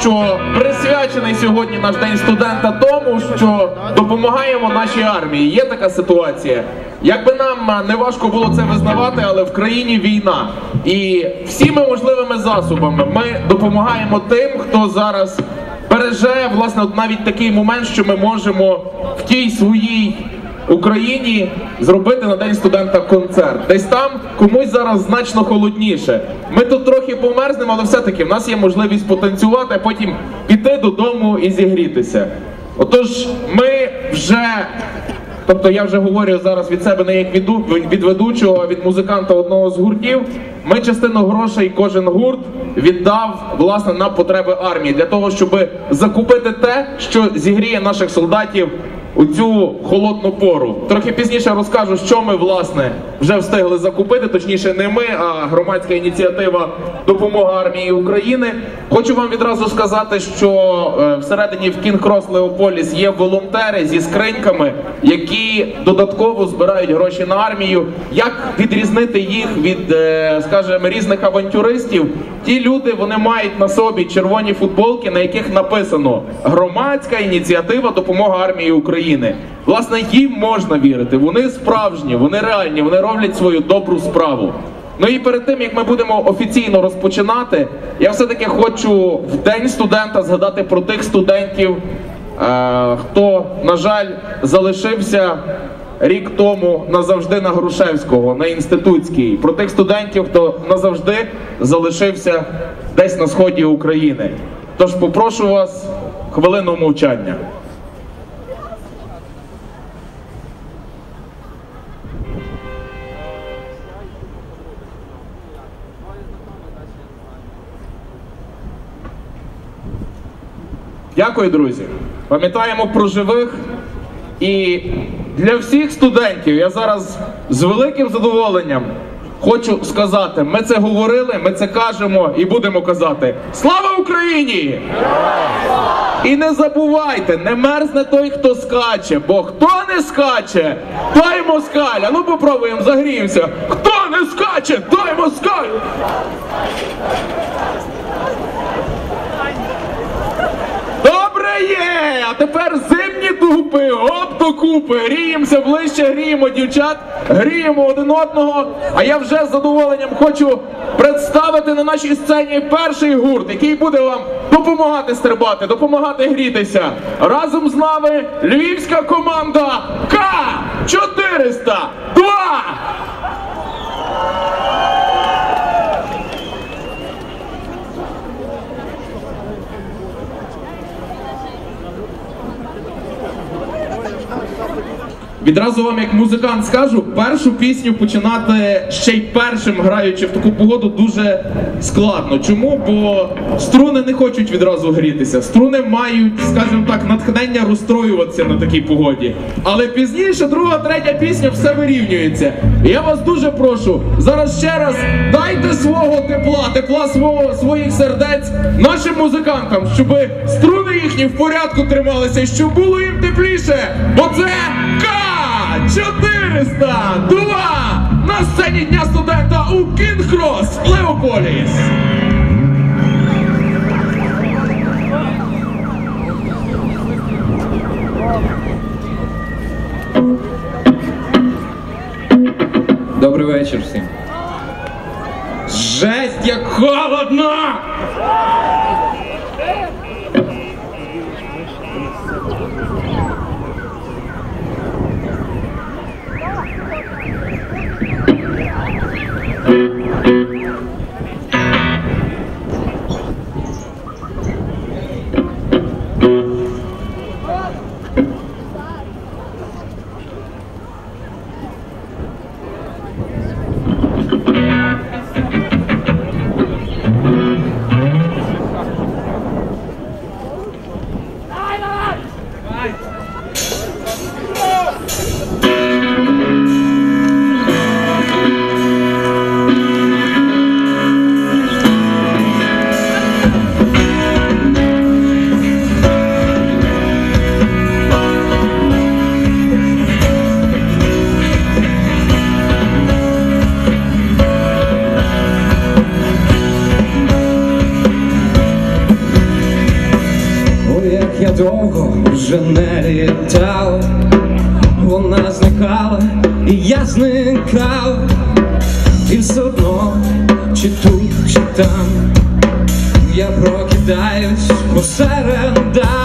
що присвячений сьогодні наш день студента тому, що допомагаємо нашій армії. Є така ситуація. Якби нам не важко було це визнавати, але в країні війна. І всіми можливими засобами ми допомагаємо тим, хто зараз береже власне навіть такий момент, що ми можемо в тій своїй Україні зробити на день студента концерт. Десь там комусь зараз значно холодніше. Ми тут трохи померзнемо, але все-таки в нас є можливість потанцювати, а потім піти додому і зігрітися. Отож, ми вже. Тобто я вже говорю зараз від себе не як від, від ведучого, а від музиканта одного з гуртів. Ми частину грошей кожен гурт віддав власне на потреби армії для того, щоб закупити те, що зігріє наших солдатів у цю холодну пору. Трохи пізніше розкажу, що ми власне вже встигли закупити. Точніше, не ми, а громадська ініціатива Допомога армії України. Хочу вам відразу сказати, що е, всередині в Кінг-Крос Леополіс є волонтери зі скриньками, які додатково збирають гроші на армію. Як відрізнити їх від, е, скажімо, різних авантюристів? Ті люди вони мають на собі червоні футболки, на яких написано громадська ініціатива Допомога армії України. Власне, їм можна вірити. Вони справжні, вони реальні, вони роблять свою добру справу. Ну і перед тим як ми будемо офіційно розпочинати, я все-таки хочу в день студента згадати про тих студентів, е, хто, на жаль, залишився рік тому назавжди на Грушевського, на інститутській, про тих студентів, хто назавжди залишився десь на сході України. Тож попрошу вас хвилину мовчання. Дякую, друзі. Пам'ятаємо про живих. І для всіх студентів я зараз з великим задоволенням хочу сказати: ми це говорили, ми це кажемо і будемо казати. Слава Україні! І не забувайте, не мерзне той, хто скаче, бо хто не скаче, той москаль. Ну попробуємо, загріємося. Хто не скаче, той москаль! Є! А тепер зимні дупи, оп до купи, гріємося ближче, гріємо дівчат, гріємо один одного. А я вже з задоволенням хочу представити на нашій сцені перший гурт, який буде вам допомагати стрибати, допомагати грітися. Разом з нами львівська команда К-402! Відразу вам, як музикант, скажу, першу пісню починати ще й першим граючи в таку погоду дуже складно. Чому? Бо струни не хочуть відразу грітися. Струни мають, скажімо так, натхнення розстроюватися на такій погоді. Але пізніше, друга, третя пісня, все вирівнюється. Я вас дуже прошу, зараз ще раз дайте свого тепла, тепла свого своїх сердець нашим музикантам, щоб струни їхні в порядку трималися, щоб було їм тепліше. Бо це К-402 на сцені Дня студента у Кінг-Крос Леополіс. Добрий вечір всім. Жесть, як холодно! чи тут, чи там, я прокидаюсь посеред.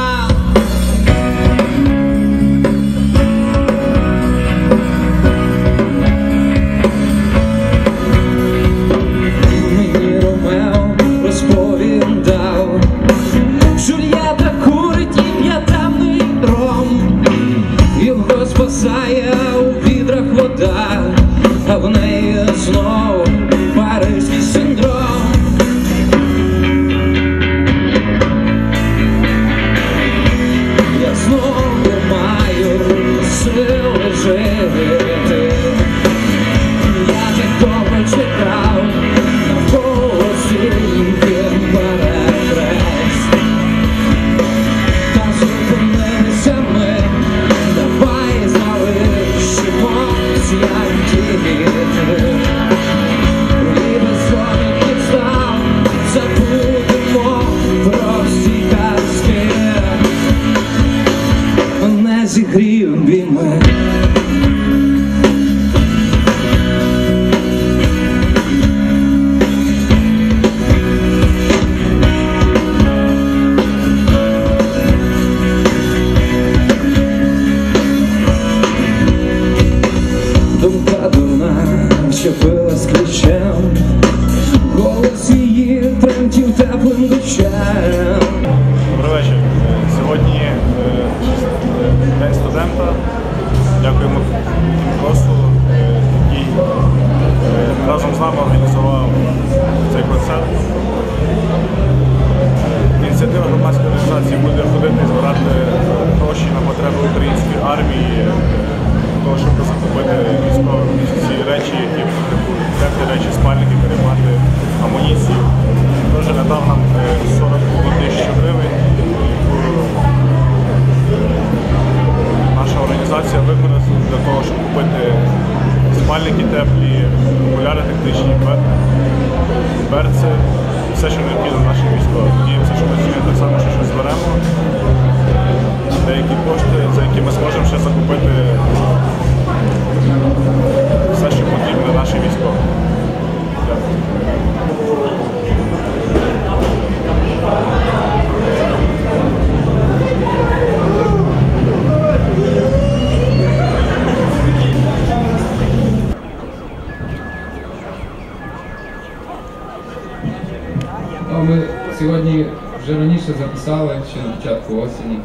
пізніше записали ще на початку осені,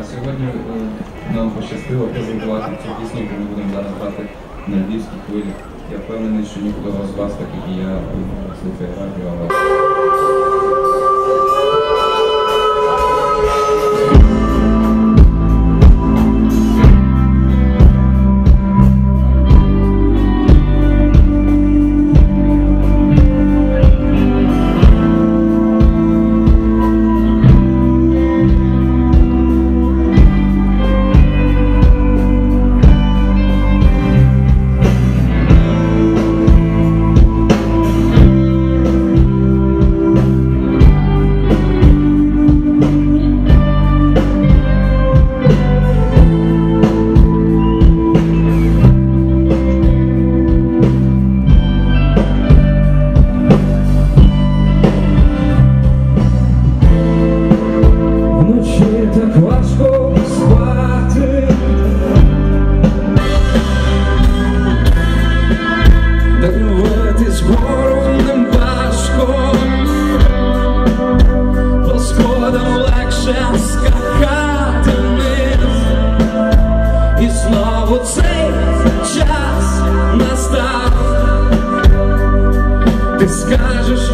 а сьогодні е, нам пощастило презентувати цю пісню, яку ми будемо зараз брати на львівській хвилі. Я впевнений, що ніколи з вас, так і я, слухає радіо. скажешь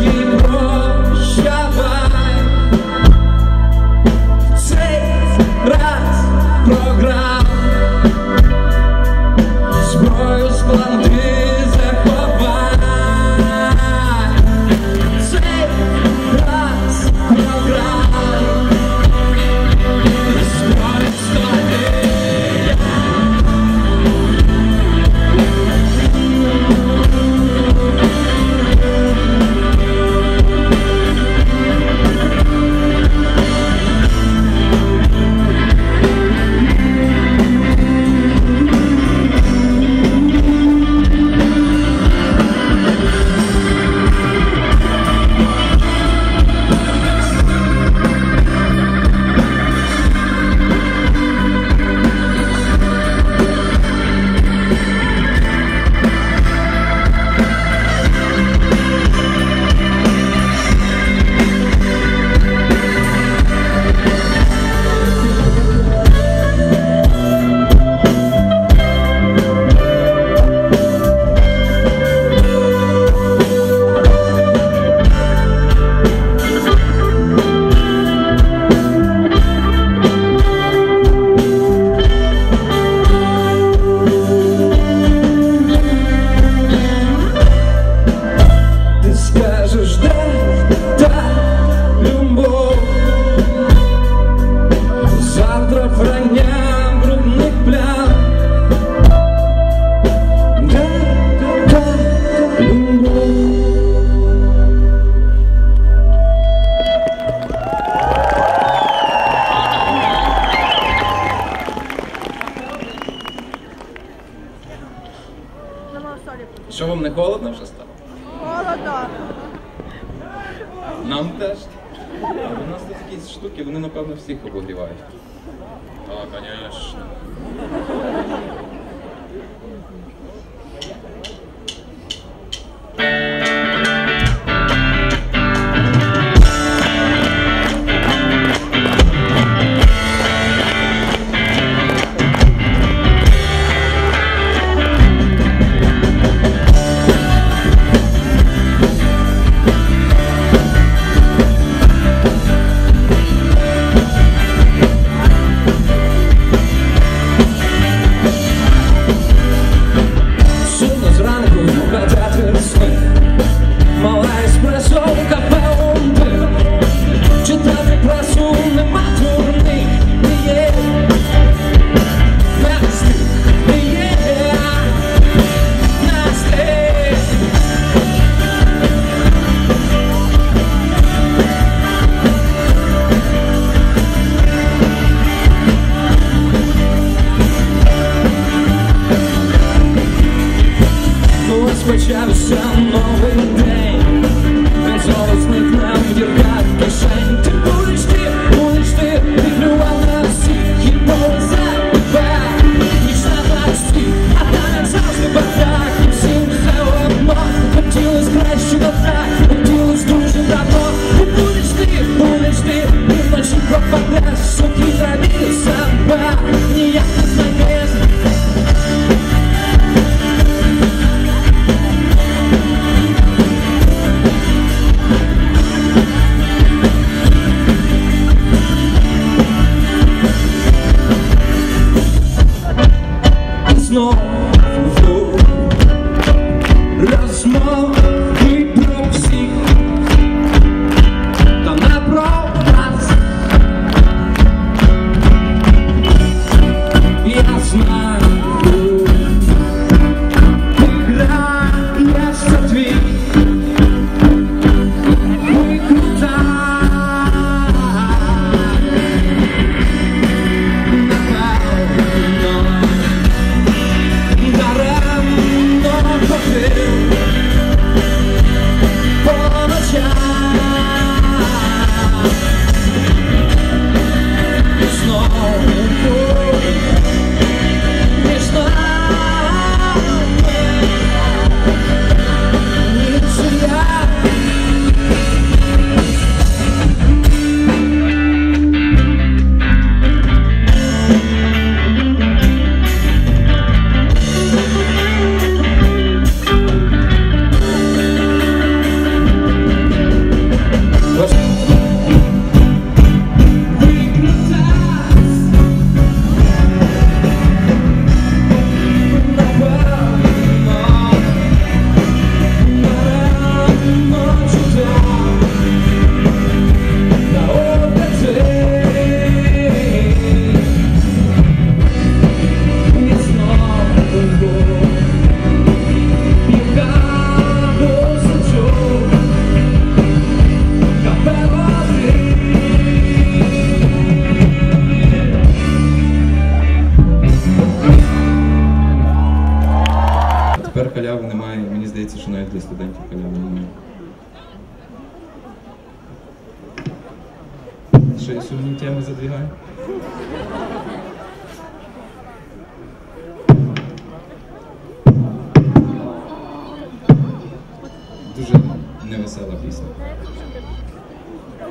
невесела пісня.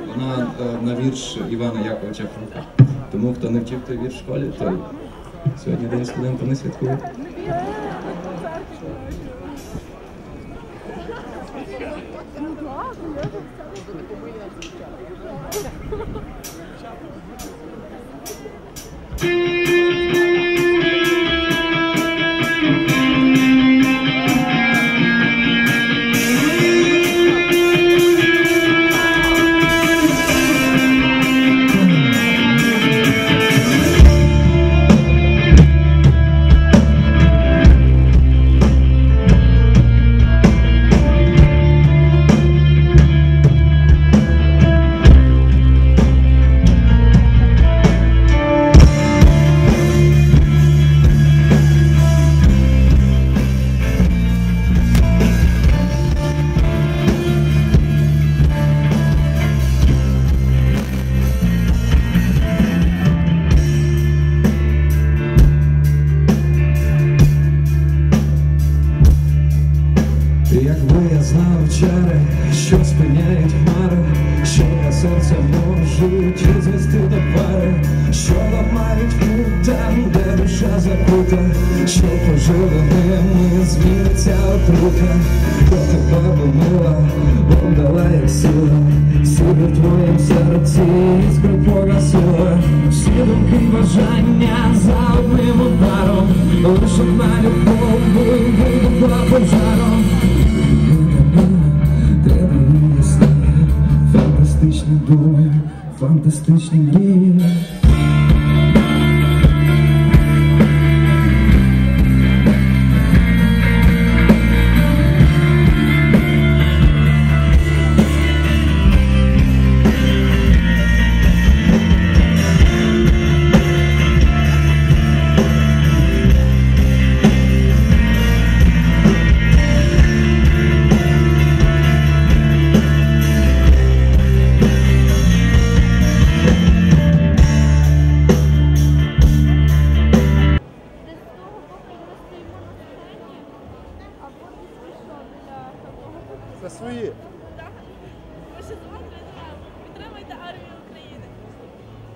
Вона е, на вірш Івана Яковича Фрука. Тому хто не вчив той вірш в школі, той сьогодні день студента не святкує. I don't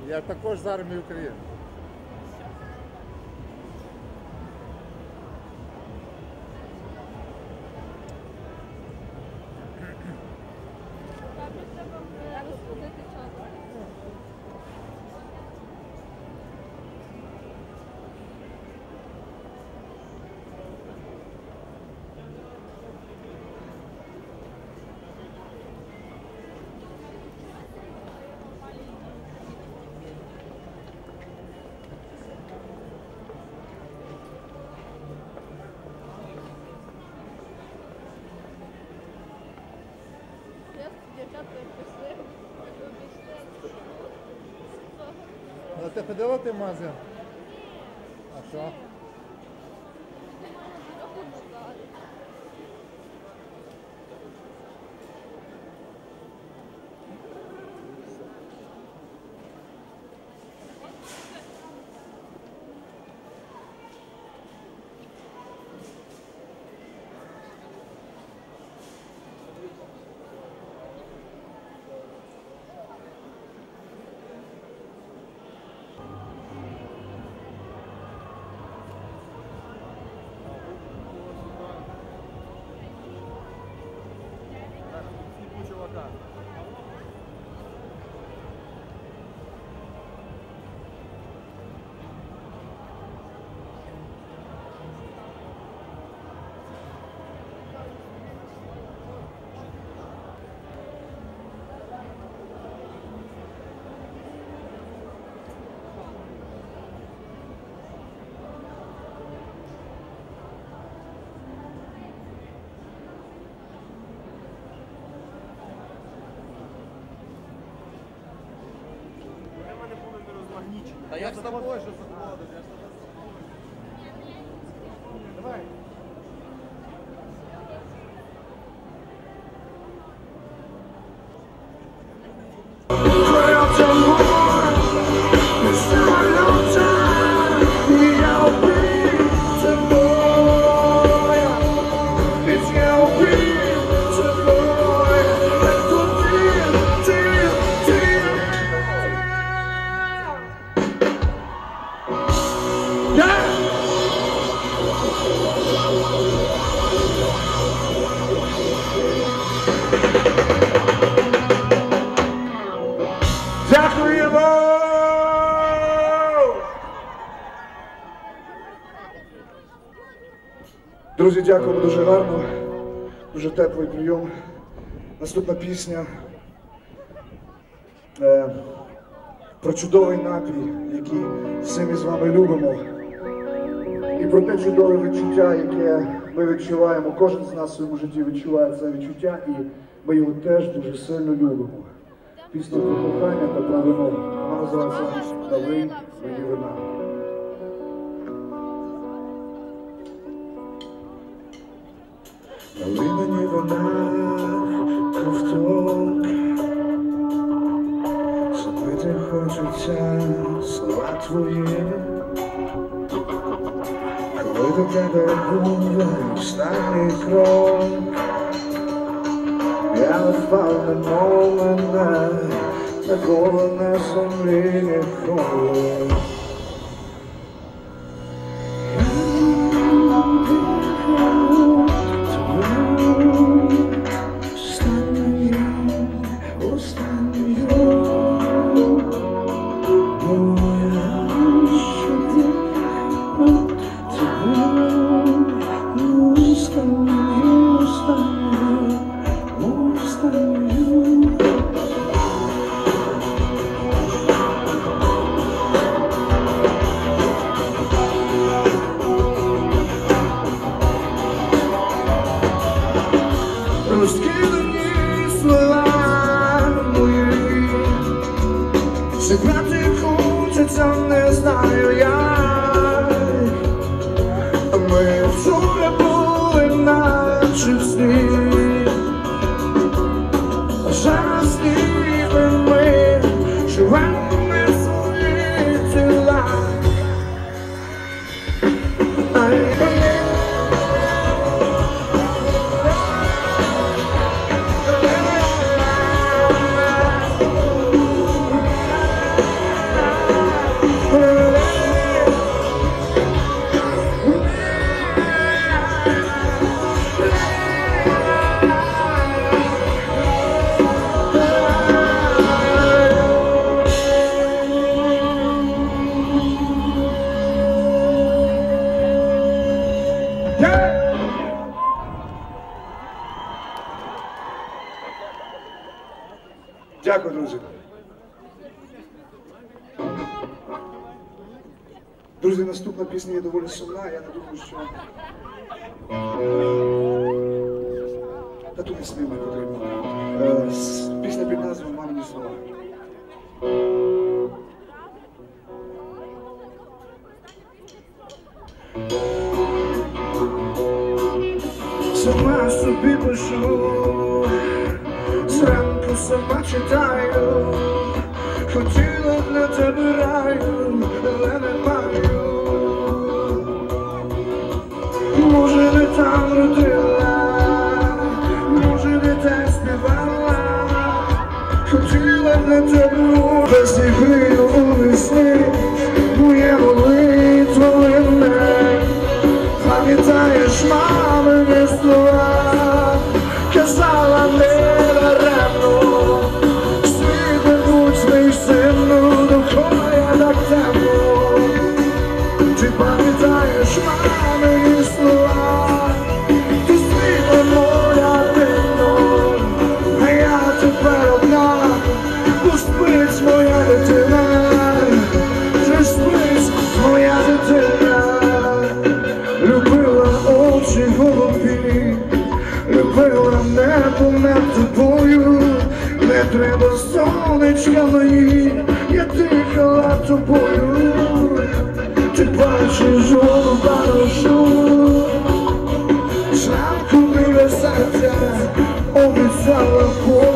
Я також з армії України. А ти ходила в Та я з тобою що Друзі, дякуємо дуже гарно, дуже теплий прийом. Наступна пісня е, про чудовий напій, який всі ми з вами любимо. І про те чудове відчуття, яке ми відчуваємо. Кожен з нас в своєму житті відчуває це відчуття, і ми його теж дуже сильно любимо. Пісня про та про. Вона називається Налий мені вина. Налий мені вина, Jagagunda, Stanley Krog. Ja wpadnę moment na głowę na sumieniu chłop. Хочу на тебе треба сонечка мені, я дихала тобою, ти бачиш жовту барошу, шапку біля серця обіцяла по.